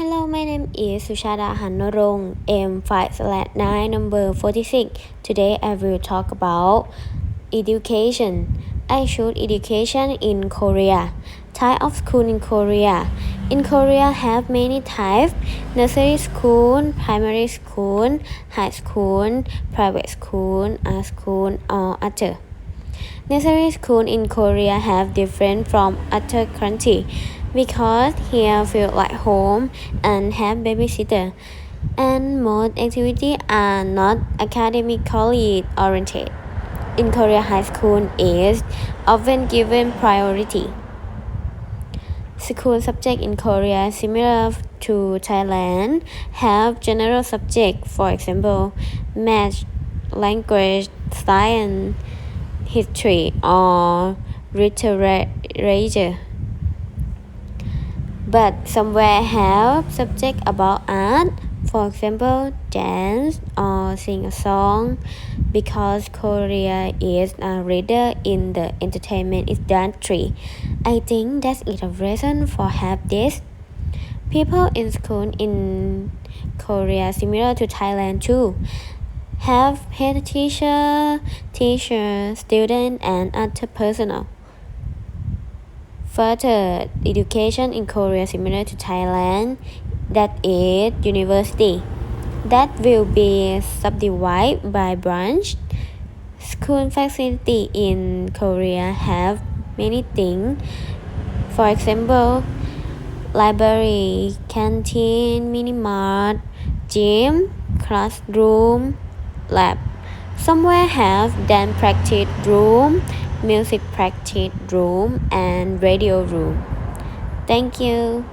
Hello, my name is Sushada Hannorong, M5/9, number 46. Today I will talk about education. I choose education in Korea. Type of school in Korea. In Korea have many types: nursery school, primary school, high school, private school, art school, or other. Nursery school in Korea have different from other country because here feel like home and have babysitter and most activities are not academically oriented. In Korea, high school is often given priority. School subject in Korea similar to Thailand have general subject for example math, language, science, history or literature. But somewhere have subject about art, for example dance or sing a song because Korea is a leader in the entertainment industry. I think that's it a reason for have this. People in school in Korea similar to Thailand too. Have head teacher, teacher, student and other personnel. Further education in Korea similar to Thailand, that is university. That will be subdivided by branch. School facility in Korea have many things. For example, library, canteen, mini mart, gym, classroom, lab. Somewhere have dance practice room, music practice room, and radio room. Thank you.